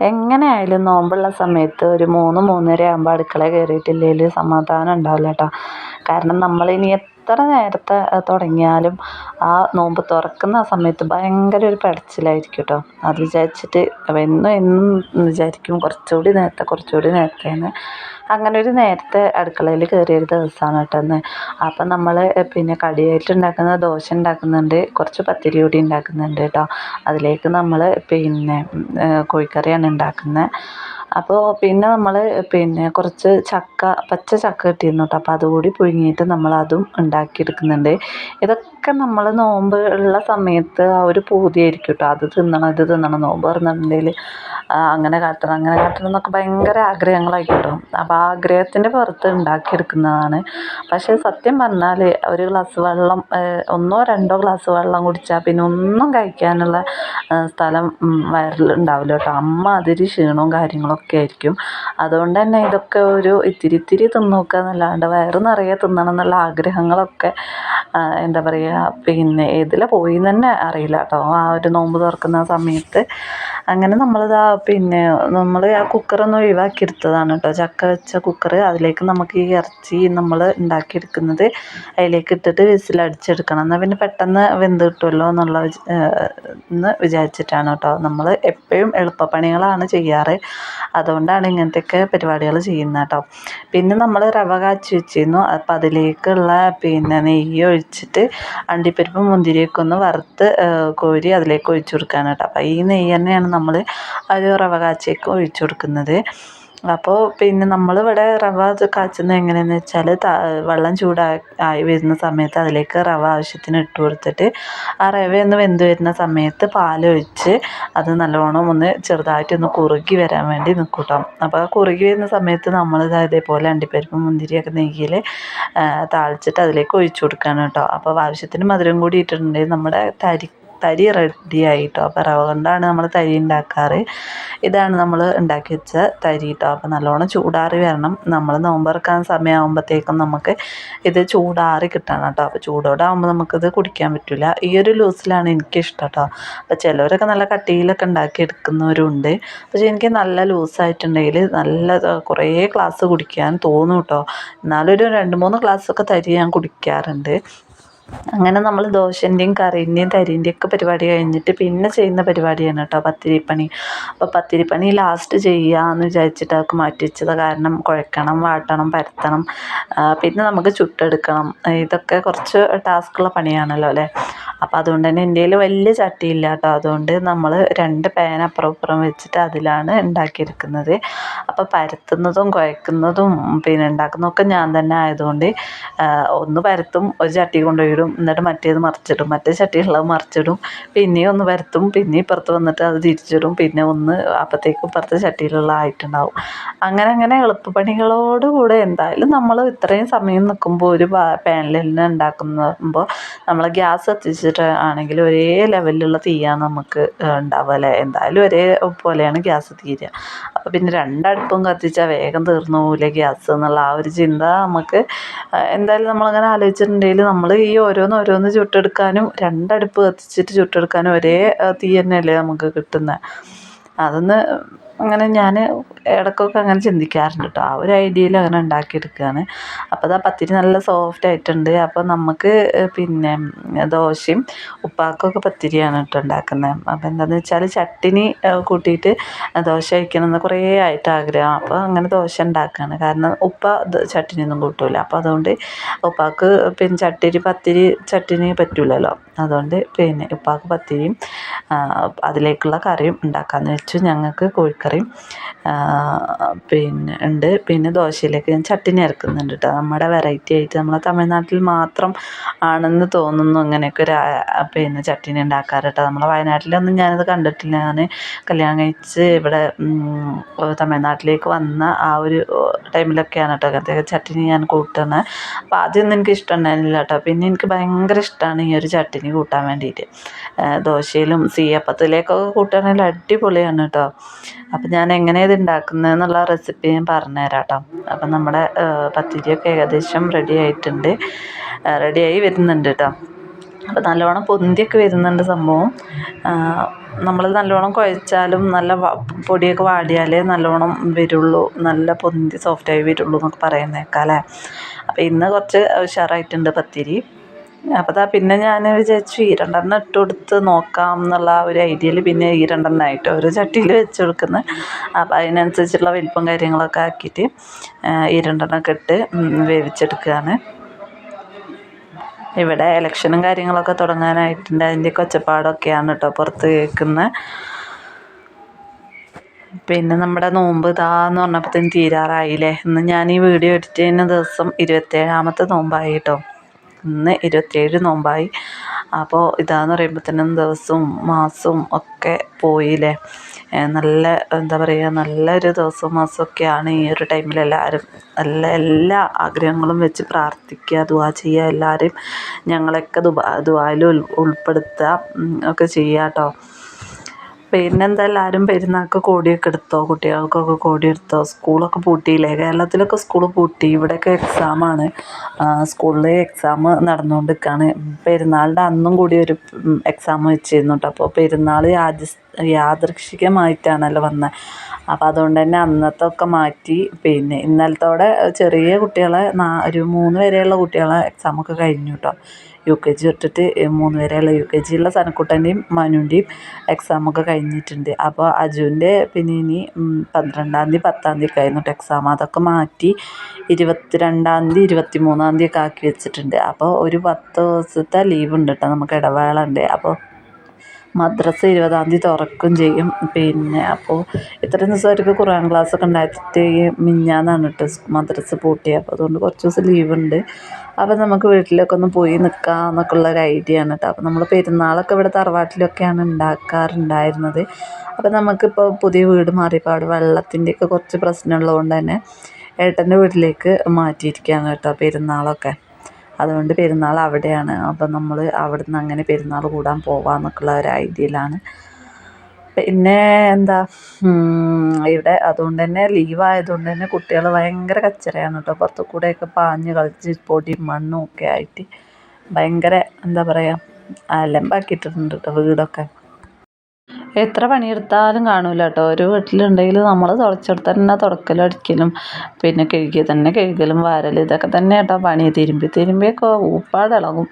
എങ്ങനെ ആയാലും നോമ്പുള്ള സമയത്ത് ഒരു മൂന്ന് മൂന്നര ആകുമ്പോൾ അടുക്കള കയറിയിട്ടില്ലെങ്കിൽ സമാധാനം ഉണ്ടാവില്ല കേട്ടോ കാരണം നമ്മളിനി എത്ര നേരത്തെ തുടങ്ങിയാലും ആ നോമ്പ് തുറക്കുന്ന സമയത്ത് ഭയങ്കര ഒരു പെടച്ചിലായിരിക്കും കേട്ടോ അത് വിചാരിച്ചിട്ട് എന്നും എന്നും വിചാരിക്കും കുറച്ചുകൂടി നേരത്തെ കുറച്ചുകൂടി നേരത്തെ എന്ന് അങ്ങനെ ഒരു നേരത്തെ അടുക്കളയിൽ കയറിയ ഒരു ദിവസമാണ് കേട്ടോ ഇന്ന്. അപ്പം നമ്മൾ പിന്നെ കടിയായിട്ട് ഉണ്ടാക്കുന്ന ദോശ ഉണ്ടാക്കുന്നുണ്ട് കുറച്ച് പത്തിരി കൂടി ഉണ്ടാക്കുന്നുണ്ട് കേട്ടോ. അതിലേക്ക് നമ്മൾ പിന്നെ കോഴിക്കറിയാണ് ഉണ്ടാക്കുന്നത് അപ്പോൾ പിന്നെ നമ്മൾ പിന്നെ കുറച്ച് ചക്ക പച്ച ചക്ക കിട്ടിയിരുന്നു കേട്ടോ അപ്പോൾ അതുകൂടി പുഴുങ്ങിയിട്ട് നമ്മൾ അതും ഉണ്ടാക്കിയെടുക്കുന്നുണ്ട്. ഇതൊക്കെ നമ്മൾ നോമ്പ് ഉള്ള സമയത്ത് ആ ഒരു പൂതിയായിരിക്കും കേട്ടോ അത് തിന്നണം ഇത് തിന്നണം നോമ്പ് തുറന്നിട്ടുണ്ടെങ്കിൽ അങ്ങനെ കാട്ടണം അങ്ങനെ കാട്ടണം എന്നൊക്കെ ഭയങ്കര ആഗ്രഹങ്ങളായിക്കോട്ടോ അപ്പോൾ ആ ആഗ്രഹത്തിന്റെ പുറത്ത് ഉണ്ടാക്കിയെടുക്കുന്നതാണ്. പക്ഷേ സത്യം പറഞ്ഞാൽ ഒരു ഗ്ലാസ് വെള്ളം ഒന്നോ രണ്ടോ ഗ്ലാസ് വെള്ളം കുടിച്ചാൽ പിന്നെ ഒന്നും കഴിക്കാനുള്ള സ്ഥലം വയറിൽ ഉണ്ടാവില്ല കേട്ടോ അമ്മ അതിരി ക്ഷീണവും കാര്യങ്ങളൊക്കെ ആയിരിക്കും അതുകൊണ്ട് തന്നെ ഇതൊക്കെ ഒരു ഇത്തിരി ഇത്തിരി തിന്ന് നോക്കുക എന്നല്ലാണ്ട് വയറ് നിറയെ തിന്നണം എന്നുള്ള ആഗ്രഹങ്ങളൊക്കെ എന്താ പറയുക പിന്നെ ഏതിലാണ് പോയി എന്ന് തന്നെ അറിയില്ല കേട്ടോ. ആ ഒരു നോമ്പ് തുറക്കുന്ന സമയത്ത് അങ്ങനെ നമ്മളിതാ പിന്നെ നമ്മൾ ആ കുക്കറൊന്ന് ഒഴിവാക്കി എടുത്തതാണ് കേട്ടോ. ചക്ക വെച്ച കുക്കർ അതിലേക്ക് നമുക്ക് ഈ ഇറച്ചി നമ്മൾ ഉണ്ടാക്കിയെടുക്കുന്നത് അതിലേക്ക് ഇട്ടിട്ട് വിസിലടിച്ചെടുക്കണം എന്നാൽ പിന്നെ പെട്ടെന്ന് വെന്ത് കിട്ടുമല്ലോ എന്നുള്ള എന്ന് വിചാരിച്ചിട്ടാണ് കേട്ടോ. നമ്മൾ എപ്പോഴും എളുപ്പപ്പണികളാണ് ചെയ്യാറ്. അതുകൊണ്ടാണ് ഇങ്ങനത്തെയൊക്കെ പരിപാടികൾ ചെയ്യുന്നത് കേട്ടോ. പിന്നെ നമ്മൾ റവ കാച്ചി വെച്ചിരുന്നു. അപ്പം അതിലേക്കുള്ള പിന്നെ നെയ്യ് ഒഴിച്ചിട്ട് അണ്ടിപ്പരിപ്പും മുന്തിരിയൊക്കെ ഒന്ന് വറുത്ത് കോരി അതിലേക്ക് ഒഴിച്ചു കൊടുക്കുകയാണ് അപ്പം ഈ നെയ്യ് തന്നെയാണ് നമ്മൾ ഒരു റവ കാച്ചിയൊക്കെ ഒഴിച്ചു കൊടുക്കുന്നത്. അപ്പോൾ പിന്നെ നമ്മളിവിടെ റവ കാച്ചുന്നത് എങ്ങനെയാണെന്ന് വെച്ചാൽ വെള്ളം ചൂടാ ആയി വരുന്ന സമയത്ത് അതിലേക്ക് റവ ആവശ്യത്തിന് ഇട്ട് കൊടുത്തിട്ട് ആ റവ വെന്ത് വരുന്ന സമയത്ത് പാലൊഴിച്ച് അത് നല്ലോണം ഒന്ന് ചെറുതായിട്ട് ഒന്ന് കുറുകി വരാൻ വേണ്ടി നിൽക്കൂട്ടാം അപ്പോൾ ആ കുറുകി വരുന്ന സമയത്ത് നമ്മൾ ഇതേപോലെ അണ്ടിപ്പരിപ്പും മുന്തിരിയൊക്കെ നെയ്യിൽ താളിച്ചിട്ട് അതിലേക്ക് ഒഴിച്ചു കൊടുക്കുകയാണ് കേട്ടോ. അപ്പോൾ ആവശ്യത്തിന് മധുരം കൂടി ഇട്ടിട്ടുണ്ടെങ്കിൽ നമ്മുടെ തരി തരി റെഡിയായി കേട്ടോ അപ്പോൾ റവ കൊണ്ടാണ് നമ്മൾ തരി ഉണ്ടാക്കാറ് ഇതാണ് നമ്മൾ ഉണ്ടാക്കി വെച്ച തരി കേട്ടോ അപ്പോൾ നല്ലോണം ചൂടാറി വരണം. നമ്മൾ നോമ്പ് തുറക്കാൻ സമയമാകുമ്പോഴത്തേക്കും നമുക്ക് ഇത് ചൂടാറി കിട്ടണം കേട്ടോ അപ്പോൾ ചൂടോടെ ആകുമ്പോൾ നമുക്കിത് കുടിക്കാൻ പറ്റില്ല ഈ ഒരു ലൂസിലാണ് എനിക്കിഷ്ടം കേട്ടോ അപ്പോൾ ചിലവരൊക്കെ നല്ല കട്ടിയിലൊക്കെ ഉണ്ടാക്കി എടുക്കുന്നവരുണ്ട്. പക്ഷേ എനിക്ക് നല്ല ലൂസായിട്ടുണ്ടെങ്കിൽ നല്ല കുറേ ഗ്ലാസ് കുടിക്കാൻ തോന്നും കേട്ടോ എന്നാലും ഒരു രണ്ട് മൂന്ന് ഗ്ലാസ്സൊക്കെ തരി ഞാൻ കുടിക്കാറുണ്ട്. അങ്ങനെ നമ്മൾ ദോശന്റെയും കറീന്റെയും തരീന്റെയും ഒക്കെ പരിപാടി കഴിഞ്ഞിട്ട് പിന്നെ ചെയ്യുന്ന പരിപാടിയാണ് കേട്ടോ പത്തിരിപ്പണി. അപ്പോൾ പത്തിരിപ്പണി ലാസ്റ്റ് ചെയ്യാമെന്ന് വിചാരിച്ചിട്ട് അതൊക്കെ മാറ്റി വെച്ചത്. കാരണം കുഴക്കണം വാട്ടണം പരത്തണം. പിന്നെ നമുക്ക് ചുട്ടെടുക്കണം. ഇതൊക്കെ കുറച്ച് ടാസ്ക്കുള്ള പണിയാണല്ലോ അല്ലേ? അപ്പോൾ അതുകൊണ്ട് തന്നെ എന്റെ കയ്യിൽ വലിയ ചട്ടിയില്ല കേട്ടോ. അതുകൊണ്ട് നമ്മൾ രണ്ട് പാൻ അപ്പുറം ഇപ്പുറം വെച്ചിട്ട് അതിലാണ് ഉണ്ടാക്കിയെടുക്കുന്നത്. അപ്പോൾ പരത്തുന്നതും കുഴക്കുന്നതും പിന്നെ ഉണ്ടാക്കുന്നതൊക്കെ ഞാൻ തന്നെ ആയതുകൊണ്ട് ഒന്ന് പരത്തും ഒരു ചട്ടി കൊണ്ടുപോയിടും എന്നിട്ട് മറ്റേത് മറിച്ചിടും. മറ്റേ ചട്ടിയുള്ളത് മറിച്ചിടും പിന്നെയും ഒന്ന് പരത്തും പിന്നെ ഇപ്പുറത്ത് വന്നിട്ട് അത് തിരിച്ചിടും പിന്നെ ഒന്ന് അപ്പത്തേക്കും ഇപ്പുറത്തെ ചട്ടിയിലുള്ള ആയിട്ടുണ്ടാവും. അങ്ങനെ അങ്ങനെ എളുപ്പപ്പണികളോട് കൂടെ എന്തായാലും നമ്മൾ ഇത്രയും സമയം നിൽക്കുമ്പോൾ ഒരു പാനിൽ തന്നെ ഉണ്ടാക്കുമ്പോൾ നമ്മൾ ഗ്യാസ് കത്തിച്ചിട്ട് ആണെങ്കിൽ ഒരേ ലെവലിലുള്ള തീയാണ് നമുക്ക് ഉണ്ടാവുക അല്ലേ? എന്തായാലും ഒരേ പോലെയാണ് ഗ്യാസ് തീരുക. അപ്പോൾ പിന്നെ രണ്ടടുപ്പും കത്തിച്ചാൽ വേഗം തീർന്നു പോകില്ലേ ഗ്യാസ് എന്നുള്ള ആ ഒരു ചിന്ത നമുക്ക് എന്തായാലും നമ്മളങ്ങനെ ആലോചിച്ചിട്ടുണ്ടെങ്കിൽ നമ്മൾ ഈ ഓരോന്ന് ഓരോന്ന് ചുട്ടെടുക്കാനും രണ്ടടുപ്പ് കത്തിച്ചിട്ട് ചുട്ടെടുക്കാനും ഒരേ തീ തന്നെയല്ലേ നമുക്ക് കിട്ടുന്നത് അതൊന്ന് അങ്ങനെ ഞാൻ ഇടയ്ക്കൊക്കെ അങ്ങനെ ചിന്തിക്കാറുണ്ട് കേട്ടോ ആ ഒരു ഐഡിയയിൽ അങ്ങനെ ഉണ്ടാക്കിയെടുക്കുകയാണ് അപ്പോൾ അതാ പത്തിരി നല്ല സോഫ്റ്റ് ആയിട്ടുണ്ട്. അപ്പോൾ നമുക്ക് പിന്നെ ദോശയും ഉപ്പാക്കൊക്കെ പത്തിരിയാണ് കേട്ടോ ഉണ്ടാക്കുന്നത് അപ്പോൾ എന്താണെന്ന് വെച്ചാൽ ചട്ടിനി കൂട്ടിയിട്ട് ദോശ കഴിക്കണമെന്ന് കുറേ ആയിട്ട് ആഗ്രഹം അപ്പോൾ അങ്ങനെ ദോശ ഉണ്ടാക്കുകയാണ് കാരണം ഉപ്പ ചട്ടിനി ഒന്നും കൂട്ടില്ല അപ്പോൾ അതുകൊണ്ട് ഉപ്പാക്ക് പിന്നെ ചട്ടിരി പത്തിരി ചട്ടിനി പറ്റില്ലല്ലോ അതുകൊണ്ട് പിന്നെ ഉപ്പാക്ക് പത്തിരിയും അതിലേക്കുള്ള കറിയും ഉണ്ടാക്കാമെന്ന് വെച്ചു ഞങ്ങൾക്ക് കോഴിക്കറിയും പിന്നെ ഉണ്ട്. പിന്നെ ദോശയിലേക്ക് ഞാൻ ചട്ടിനി ഇറക്കുന്നുണ്ട് കേട്ടോ നമ്മുടെ വെറൈറ്റി ആയിട്ട് നമ്മളെ തമിഴ്നാട്ടിൽ മാത്രം ആണെന്ന് തോന്നുന്നു അങ്ങനെയൊക്കെ ഒരു പിന്നെ ചട്ടിനി ഉണ്ടാക്കാറ് കേട്ടോ നമ്മളെ വയനാട്ടിലൊന്നും ഞാനത് കണ്ടിട്ടില്ല. ഞാൻ കല്യാണം കഴിച്ച് ഇവിടെ തമിഴ്നാട്ടിലേക്ക് വന്ന ആ ഒരു ടൈമിലൊക്കെയാണ് കേട്ടോ അദ്ദേഹം ചട്ടിനി ഞാൻ കൂട്ടുന്നത് അപ്പോൾ ആദ്യമൊന്നും എനിക്ക് ഇഷ്ടമുണ്ടായിരുന്നില്ല കേട്ടോ പിന്നെ എനിക്ക് ഭയങ്കര ഇഷ്ടമാണ് ഈ ഒരു ചട്ടിനി കൂട്ടാൻ വേണ്ടിയിട്ട് ദോശയിലും സീയപ്പത്തിലേക്കൊക്കെ കൂട്ടുകയാണെങ്കിൽ അടിപൊളിയാണ് കേട്ടോ അപ്പം ഞാൻ എങ്ങനെ ഇത് ഉണ്ടാക്കുന്നത് എന്നുള്ള റെസിപ്പി ഞാൻ പറഞ്ഞുതരാം കേട്ടോ അപ്പം നമ്മുടെ പത്തിരിയൊക്കെ ഏകദേശം റെഡി ആയിട്ടുണ്ട്. റെഡിയായി വരുന്നുണ്ട് കേട്ടോ അപ്പം നല്ലോണം പൊന്തിയൊക്കെ വരുന്നുണ്ട് സംഭവം. നമ്മൾ നല്ലോണം കുഴച്ചാലും നല്ല പൊടിയൊക്കെ വാടിയാലേ നല്ലോണം വരുള്ളൂ. നല്ല പൊന്തി സോഫ്റ്റായി വരുള്ളൂ എന്നൊക്കെ പറയുന്നത് കേൾക്കാം അല്ലേ അപ്പം ഇന്ന് കുറച്ച് ഉഷാറായിട്ടുണ്ട് പത്തിരി. അപ്പോൾ പിന്നെ ഞാൻ വിചാരിച്ചു ഈ രണ്ടെണ്ണം ഇട്ട് കൊടുത്ത് നോക്കാം എന്നുള്ള ഒരു ഐഡിയയിൽ പിന്നെ ഈ രണ്ടെണ്ണമായിട്ട് ഓരോ ചട്ടിയിൽ വെച്ച് കൊടുക്കുന്നത് അപ്പോൾ അതിനനുസരിച്ചുള്ള വലിപ്പം കാര്യങ്ങളൊക്കെ ആക്കിയിട്ട് ഈ രണ്ടെണ്ണമൊക്കെ ഇട്ട് വേവിച്ചെടുക്കുകയാണ് ഇവിടെ ഇലക്ഷനും കാര്യങ്ങളൊക്കെ തുടങ്ങാനായിട്ടുണ്ട്. അതിന്റെയൊക്കെ ഒച്ചപ്പാടൊക്കെയാണ് കേട്ടോ പുറത്ത് കേൾക്കുന്നത് പിന്നെ നമ്മുടെ നോമ്പ് ഇതാന്ന് പറഞ്ഞപ്പോഴത്തേന് തീരാറായില്ലേ? ഇന്ന് ഞാൻ ഈ വീഡിയോ എഡിറ്റ് ചെയ്യുന്ന ദിവസം ഇരുപത്തേഴാമത്തെ നോമ്പായി കേട്ടോ. ഇന്ന് ഇരുപത്തിയേഴ് നോമ്പായി. അപ്പോൾ ഇതാന്ന് പറയുമ്പോഴത്തേനും ദിവസവും മാസവും ഒക്കെ പോയില്ലേ? നല്ല എന്താ പറയുക നല്ലൊരു ദിവസവും മാസമൊക്കെയാണ് ഈ ഒരു ടൈമിൽ എല്ലാവരും നല്ല എല്ലാ ആഗ്രഹങ്ങളും വെച്ച് പ്രാർത്ഥിക്കുക ദുആ ചെയ്യുക എല്ലാവരും ഞങ്ങളെയൊക്കെ ദുബാ ദുആയിൽ ഉൾപ്പെടുത്തുക ഒക്കെ ചെയ്യുക കേട്ടോ പിന്നെന്താ എല്ലാവരും പെരുന്നാൾക്ക് കോടിയൊക്കെ എടുത്തോ? കുട്ടികൾക്കൊക്കെ കോടി എടുത്തോ സ്കൂളൊക്കെ പൂട്ടിയില്ലേ? കേരളത്തിലൊക്കെ സ്കൂൾ പൂട്ടി. ഇവിടെയൊക്കെ എക്സാമാണ് സ്കൂളിൽ എക്സാം നടന്നുകൊണ്ടിരിക്കുകയാണ് പെരുന്നാളിന്റെ അന്നും കൂടി ഒരു എക്സാം വെച്ചിരുന്നു കേട്ടോ അപ്പോൾ പെരുന്നാൾ യാദൃ യാദൃക്ഷികമായിട്ടാണല്ലോ വന്നത് അപ്പോൾ അതുകൊണ്ട് തന്നെ അന്നത്തൊക്കെ മാറ്റി. പിന്നെ ഇന്നലത്തോടെ ചെറിയ കുട്ടികളെ ഒരു മൂന്ന് വരെയുള്ള കുട്ടികളെ എക്സാമൊക്കെ കഴിഞ്ഞു കേട്ടോ യു കെ ജി തൊട്ടിട്ട് മൂന്ന് വരെയുള്ള യു കെ ജിയുള്ള സനക്കുട്ടന്റെയും മനുവിന്റെയും എക്സാമൊക്കെ കഴിഞ്ഞിട്ടുണ്ട്. അപ്പോൾ അജുവിന്റെ പിന്നെ ഇനി പന്ത്രണ്ടാം തീയതി പത്താം തീയതി ആയിരുന്നു കേട്ടോ എക്സാം അതൊക്കെ മാറ്റി ഇരുപത്തി രണ്ടാം തീയതി ഇരുപത്തി മൂന്നാം തീയതി ഒക്കെ ആക്കി വെച്ചിട്ടുണ്ട്. അപ്പോൾ ഒരു പത്ത് ദിവസത്തെ ലീവ് ഉണ്ട് കേട്ടോ നമുക്ക് ഇടവേള ഉണ്ട് അപ്പോൾ മദ്രസ ഇരുപതാം തീയതി തുറക്കും ചെയ്യും. പിന്നെ അപ്പോൾ ഇത്രയും ദിവസം അവർക്ക് ഖുർആൻ ക്ലാസ്സൊക്കെ ഉണ്ടായിട്ട് മിഞ്ഞാന്നാണ് കേട്ടോ മദ്രസ പൂട്ടിയത്. അപ്പോൾ അതുകൊണ്ട് കുറച്ച് ദിവസം ലീവ് അപ്പോൾ നമുക്ക് വീട്ടിലൊക്കെ ഒന്ന് പോയി നിൽക്കാം എന്നൊക്കെ ഉള്ള ഒരു ഐഡിയ ആണ് കേട്ടോ അപ്പം നമ്മൾ പെരുന്നാളൊക്കെ ഇവിടെ തറവാട്ടിലൊക്കെയാണ് ഉണ്ടാക്കാറുണ്ടായിരുന്നത് അപ്പം നമുക്കിപ്പോൾ പുതിയ വീട് മാറിയപ്പോൾ അവിടെ വെള്ളത്തിന്റെയൊക്കെ കുറച്ച് പ്രശ്നമുള്ളതുകൊണ്ട് തന്നെ ഏട്ടന്റെ വീട്ടിലേക്ക് മാറ്റിയിരിക്കുകയാണ് കേട്ടോ പെരുന്നാളൊക്കെ. അതുകൊണ്ട് പെരുന്നാൾ അവിടെയാണ്. അപ്പം നമ്മൾ അവിടെ നിന്ന് അങ്ങനെ പെരുന്നാൾ കൂടാൻ പോവാമെന്നൊക്കെയുള്ള ഒരു ഐഡിയയിലാണ് പിന്നെ എന്താ ഇവിടെ അതുകൊണ്ട് തന്നെ ലീവ് ആയതുകൊണ്ട് തന്നെ കുട്ടികൾ ഭയങ്കര കച്ചറയാണ് കേട്ടോ പുറത്തു കൂടെയൊക്കെ പാഞ്ഞ് കളിച്ച് പൊടിയും മണ്ണും ഒക്കെ ആയിട്ട് ഭയങ്കര എന്താ പറയുക അലമ്പാക്കിയിട്ടുണ്ട് കേട്ടോ വീടൊക്കെ. എത്ര പണിയെടുത്താലും കാണില്ല കേട്ടോ ഒരു വീട്ടിലുണ്ടെങ്കിൽ നമ്മൾ തുടച്ചെടുത്ത് തന്നെ തുടക്കലും അടിക്കലും പിന്നെ കഴുകി തന്നെ കഴുകലും വാരലും ഇതൊക്കെ തന്നെ കേട്ടോ പണി. തിരുമ്പി തിരുമ്പിയൊക്കെ ഊപ്പാടിളകും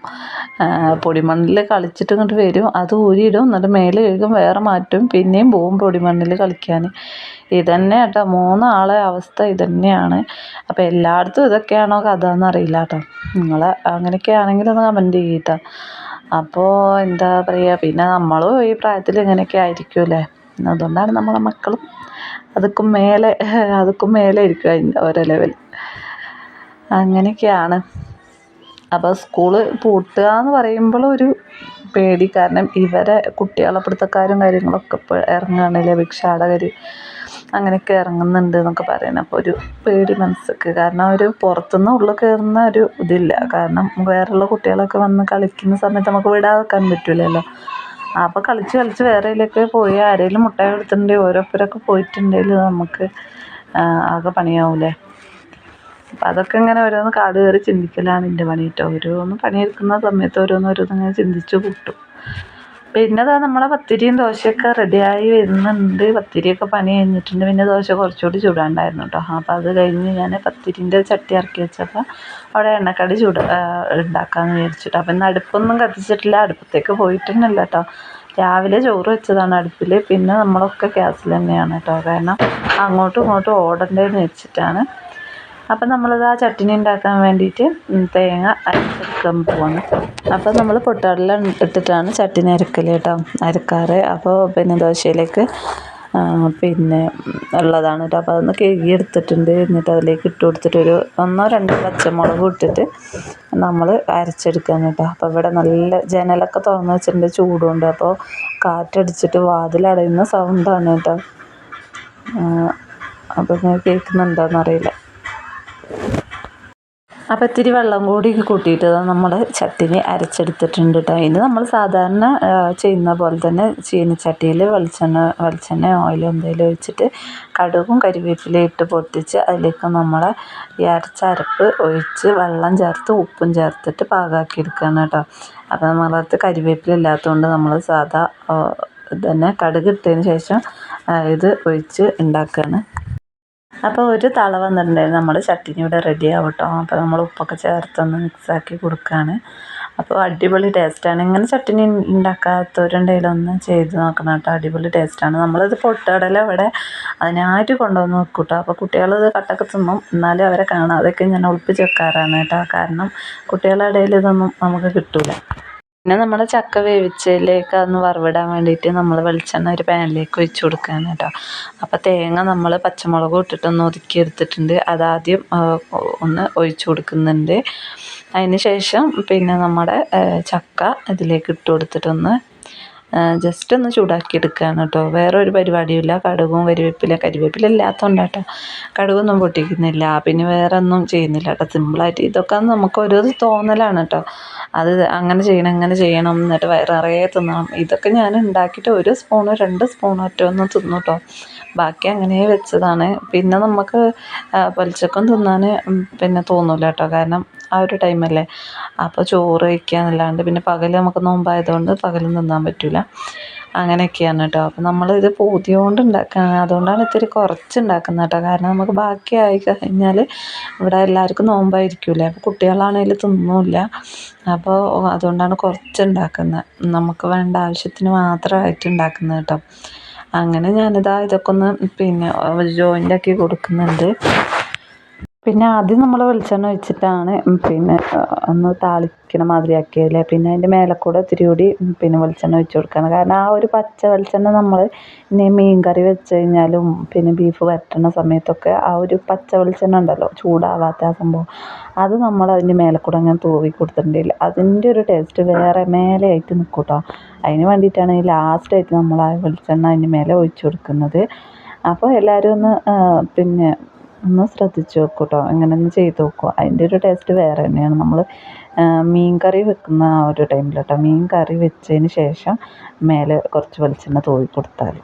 പൊടിമണ്ണിൽ കളിച്ചിട്ട് ഇങ്ങോട്ട് വരും. അത് ഊരിയിടും. എന്നിട്ട് മേലെ കഴുകും. വേറെ മാറ്റും. പിന്നെയും പോവും പൊടിമണ്ണിൽ കളിക്കാൻ ഇതന്നെ കേട്ടോ മൂന്നാളെ അവസ്ഥ ഇതന്നെയാണ്. അപ്പോൾ എല്ലായിടത്തും ഇതൊക്കെയാണോ കഥ എന്നറിയില്ല കേട്ടോ നിങ്ങൾ അങ്ങനെയൊക്കെ ആണെങ്കിൽ ഒന്ന് കമന്റ് ചെയ്യട്ടോ അപ്പോൾ എന്താ പറയുക പിന്നെ നമ്മളും ഈ പ്രായത്തിൽ ഇങ്ങനെയൊക്കെ ആയിരിക്കുമല്ലേ അതുകൊണ്ടാണ് നമ്മളെ മക്കളും അതുക്കും മേലെ അതുക്കും മേലെ ഇരിക്കും ഓരോ ലെവൽ അങ്ങനെയൊക്കെയാണ്. അപ്പോൾ സ്കൂൾ പൂട്ടുക എന്ന് പറയുമ്പോൾ ഒരു പേടി. കാരണം ഇവരെ കുട്ടികളെ പിടുത്തക്കാരും കാര്യങ്ങളൊക്കെ ഇപ്പോൾ ഇറങ്ങുകയാണല്ലേ ഭിക്ഷാടകർ അങ്ങനെയൊക്കെ ഇറങ്ങുന്നുണ്ട് എന്നൊക്കെ പറയുന്നത്. അപ്പോൾ ഒരു പേടി മനസ്സിക്ക്. കാരണം ഒരു പുറത്തുനിന്ന് ഉള്ളിൽ കയറുന്ന ഒരു ഇതില്ല. കാരണം വേറെയുള്ള കുട്ടികളൊക്കെ വന്ന് കളിക്കുന്ന സമയത്ത് നമുക്ക് വിടാതെ നിൽക്കാൻ പറ്റില്ലല്ലോ അപ്പോൾ കളിച്ച് കളിച്ച് വേറെ ഇതിലൊക്കെ പോയി ആരെങ്കിലും മുട്ടായി കൊടുത്തിട്ടുണ്ടെങ്കിൽ ഓരോരുത്തരൊക്കെ പോയിട്ടുണ്ടെങ്കിൽ നമുക്ക് ആകെ പണിയാവൂലേ. അപ്പം അതൊക്കെ ഇങ്ങനെ ഓരോന്ന് കാട് കയറി ചിന്തിക്കലാണ് എന്റെ പണി കേട്ടോ. ഓരോന്ന് പണിയെടുക്കുന്ന സമയത്ത് ഓരോന്ന് ഓരോന്ന് ഇങ്ങനെ ചിന്തിച്ച് കൂട്ടും. പിന്നെ ദാ നമ്മളെ പത്തിരിയും ദോശയൊക്കെ റെഡിയായി വരുന്നുണ്ട്. പത്തിരിയൊക്കെ പണി കഴിഞ്ഞിട്ടുണ്ട്. പിന്നെ ദോശ കുറച്ചുകൂടി ചൂടാണ്ടായിരുന്നു കേട്ടോ അപ്പോൾ അത് കഴിഞ്ഞ് ഞാൻ പത്തിരിന്റെ ചട്ടി ഇറക്കി വെച്ചപ്പോൾ അവിടെ എണ്ണക്കടി ചൂട് ഉണ്ടാക്കാമെന്ന് വിചാരിച്ചിട്ട് അപ്പം ഇന്ന് അടുപ്പൊന്നും കത്തിച്ചിട്ടില്ല. അടുപ്പത്തേക്ക് പോയിട്ടൊന്നുമില്ല കേട്ടോ രാവിലെ ചോറ് വെച്ചതാണ് അടുപ്പിൽ പിന്നെ നമ്മളൊക്കെ ഗ്യാസിൽ തന്നെയാണ് കേട്ടോ കാരണം അങ്ങോട്ടും ഇങ്ങോട്ടും ഓടണ്ടേന്ന് വെച്ചിട്ടാണ് അപ്പം നമ്മളിത് ആ ചട്ടിനി ഉണ്ടാക്കാൻ വേണ്ടിയിട്ട് തേങ്ങ അരച്ചെടുക്കാൻ പോവാണ്. അപ്പോൾ നമ്മൾ പൊട്ടാടെല്ലാം ഇട്ടിട്ടാണ് ചട്ടിനി അരക്കൽ കേട്ടോ അരക്കാറ്. അപ്പോൾ പിന്നെ ദോശയിലേക്ക് പിന്നെ ഉള്ളതാണ് കേട്ടോ. അപ്പോൾ അതൊന്ന് കഴുകി എടുത്തിട്ടുണ്ട്. എന്നിട്ട് അതിലേക്ക് ഇട്ട് കൊടുത്തിട്ട് ഒരു ഒന്നോ രണ്ടോ പച്ചമുളക് ഇട്ടിട്ട് നമ്മൾ അരച്ചെടുക്കാൻ കേട്ടോ. അപ്പോൾ ഇവിടെ നല്ല ജനലൊക്കെ തുറന്ന് വെച്ചിട്ടുണ്ട് ചൂടുണ്ട് അപ്പോൾ കാറ്റടിച്ചിട്ട് വാതിലടയുന്ന സൗണ്ടാണ് കേട്ടോ. അപ്പോൾ കേൾക്കുന്നുണ്ടോയെന്നറിയില്ല അപ്പോൾ ഇത്തിരി വെള്ളം കൂടി കൂട്ടിയിട്ട് നമ്മൾ ചട്ടിനി അരച്ചെടുത്തിട്ടുണ്ട് കേട്ടോ ഇനി നമ്മൾ സാധാരണ ചെയ്യുന്ന പോലെ തന്നെ ചീനച്ചട്ടിയിൽ വെളിച്ചെണ്ണ വെളിച്ചെണ്ണ ഓയിൽ എന്തെങ്കിലും ഒഴിച്ചിട്ട് കടുകും കരിവേപ്പിലയും ഇട്ട് പൊട്ടിച്ച് അതിലേക്ക് നമ്മൾ ഈ അരച്ചരപ്പ് ഒഴിച്ച് വെള്ളം ചേർത്ത് ഉപ്പും ചേർത്തിട്ട് പാകമാക്കി എടുക്കുകയാണ് കേട്ടോ അപ്പോൾ നമ്മളടുത്ത് കരിവേപ്പില ഇല്ലാത്തതുകൊണ്ട് നമ്മൾ സാധാ തന്നെ കടുക് ഇട്ടതിന് ശേഷം ഇത് ഒഴിച്ച് ഉണ്ടാക്കുകയാണ് അപ്പോൾ ഒരു തള വന്നിട്ടുണ്ടായിരുന്നു. നമ്മുടെ ചട്ടിനി ഇവിടെ റെഡി ആവട്ടോ. അപ്പോൾ നമ്മൾ ഉപ്പൊക്കെ ചേർത്തൊന്ന് മിക്സാക്കി കൊടുക്കുകയാണ് അപ്പോൾ അടിപൊളി ടേസ്റ്റാണ് ഇങ്ങനെ ചട്ടിനി ഉണ്ടാക്കാത്തവരുണ്ടെങ്കിലും ഒന്ന് ചെയ്ത് നോക്കണം കേട്ടോ. അടിപൊളി ടേസ്റ്റാണ് നമ്മളിത് പൊട്ടടല ഇവിടെ അതിനായിട്ട് കൊണ്ടുവന്ന് വെക്കും കേട്ടോ അപ്പോൾ കുട്ടികളിത് കട്ടൊക്കെ തിന്നും. എന്നാലും അവരെ കാണാതെയൊക്കെ ഞാൻ ഒളിപ്പിച്ച് വെക്കാറാണ് കേട്ടോ. കാരണം കുട്ടികളുടെ ഇടയിൽ ഇതൊന്നും നമുക്ക് കിട്ടില്ല പിന്നെ നമ്മൾ ചക്ക വേവിച്ചതിലേക്ക് അതൊന്ന് വറവിടാൻ വേണ്ടിയിട്ട് നമ്മൾ വെളിച്ചെണ്ണ ഒരു പാനിലേക്ക് ഒഴിച്ച് കൊടുക്കുകയാണ് കേട്ടോ. അപ്പോൾ തേങ്ങ നമ്മൾ പച്ചമുളകും ഇട്ടിട്ടൊന്ന് ഒതുക്കി എടുത്തിട്ടുണ്ട്. അതാദ്യം ഒന്ന് ഒഴിച്ച് കൊടുക്കുന്നുണ്ട്. അതിന് ശേഷം പിന്നെ നമ്മുടെ ചക്ക ഇതിലേക്ക് ഇട്ട് കൊടുത്തിട്ടൊന്ന് ജസ്റ്റ് ഒന്ന് ചൂടാക്കി എടുക്കുകയാണ് കേട്ടോ. വേറെ ഒരു പരിപാടിയുമില്ല. കടുകും കരിവേപ്പില കരിവേപ്പില ഇല്ലാത്തതുകൊണ്ട് കേട്ടോ കടുകൊന്നും പൊട്ടിക്കുന്നില്ല. പിന്നെ വേറെ ഒന്നും ചെയ്യുന്നില്ല കേട്ടോ. സിമ്പിളായിട്ട് ഇതൊക്കെ നമുക്ക് ഓരോ തോന്നലാണ് കേട്ടോ. അത് അങ്ങനെ ചെയ്യണം ഇങ്ങനെ ചെയ്യണം എന്നിട്ട് വയറിറയെ തിന്നണം. ഇതൊക്കെ ഞാൻ ഉണ്ടാക്കിയിട്ട് ഒരു സ്പൂണോ രണ്ട് സ്പൂണോ ഒറ്റ ഒന്നും തിന്നു കേട്ടോ. ബാക്കി അങ്ങനെ വെച്ചതാണ്. പിന്നെ നമുക്ക് പൊലിച്ചക്കും തിന്നാൻ പിന്നെ തോന്നില്ല കേട്ടോ. കാരണം ആ ഒരു ടൈമല്ലേ അപ്പോൾ ചോറ് കഴിക്കുക എന്നല്ലാണ്ട് പിന്നെ പകൽ നമുക്ക് നോമ്പായതുകൊണ്ട് പകലും തിന്നാൻ പറ്റില്ല അങ്ങനെയൊക്കെയാണ് കേട്ടോ. അപ്പോൾ നമ്മളിത് പൂതിയോണ്ട് ഉണ്ടാക്കുകയാണ് അതുകൊണ്ടാണ് ഇത്തിരി കുറച്ച് ഉണ്ടാക്കുന്നത് കേട്ടോ. കാരണം നമുക്ക് ബാക്കിയായി കഴിഞ്ഞാൽ ഇവിടെ എല്ലാവർക്കും നോമ്പായിരിക്കില്ലേ? അപ്പോൾ കുട്ടികളാണെങ്കിൽ തിന്നില്ല. അപ്പോൾ അതുകൊണ്ടാണ് കുറച്ച് ഉണ്ടാക്കുന്നത് നമുക്ക് വേണ്ട ആവശ്യത്തിന് മാത്രമായിട്ട് ഉണ്ടാക്കുന്നത് കേട്ടോ. അങ്ങനെ ഞാനിതാ ഇതൊക്കെ ഒന്ന് പിന്നെ ജോയിന്റ് ആക്കി കൊടുക്കുന്നുണ്ട്. പിന്നെ ആദ്യം നമ്മൾ വെളിച്ചെണ്ണ ഒഴിച്ചിട്ടാണ് പിന്നെ ഒന്ന് താളിക്കണ മാതിരി ആക്കിയതല്ലേ പിന്നെ അതിന്റെ മേലെ കൂടെ ഇത്തിരി കൂടി പിന്നെ വെളിച്ചെണ്ണ ഒഴിച്ച് കൊടുക്കണം. കാരണം ആ ഒരു പച്ച വെളിച്ചെണ്ണ നമ്മൾ ഇനി മീൻ കറി വെച്ച് കഴിഞ്ഞാലും പിന്നെ ബീഫ് വരട്ടണ സമയത്തൊക്കെ ആ ഒരു പച്ച വെളിച്ചെണ്ണ ഉണ്ടല്ലോ ചൂടാവാത്ത ആ സംഭവം അത് നമ്മൾ അതിന്റെ മേലെ കൂടെ അങ്ങനെ തൂവി കൊടുത്തിട്ടില്ല അതിന്റെ ഒരു ടേസ്റ്റ് വേറെ മേലെ ആയിട്ട് നിൽക്കും കേട്ടോ അതിന് വേണ്ടിയിട്ടാണ് ഈ ലാസ്റ്റായിട്ട് നമ്മൾ ആ വെളിച്ചെണ്ണ അതിന്റെ മേലെ ഒഴിച്ച് കൊടുക്കുന്നത്. അപ്പോൾ എല്ലാവരും ഒന്ന് പിന്നെ ഒന്ന് ശ്രദ്ധിച്ച് നോക്കൂ കേട്ടോ ഇങ്ങനെ ഒന്ന് ചെയ്ത് നോക്കുക അതിന്റെ ഒരു ടേസ്റ്റ് വേറെ തന്നെയാണ്. നമ്മൾ മീൻ കറി വെക്കുന്ന ആ ഒരു ടൈമിൽ കേട്ടോ മീൻ കറി വെച്ചതിന് ശേഷം മേലെ കുറച്ച് വെളിച്ചെണ്ണ തൂവി കൊടുത്താൽ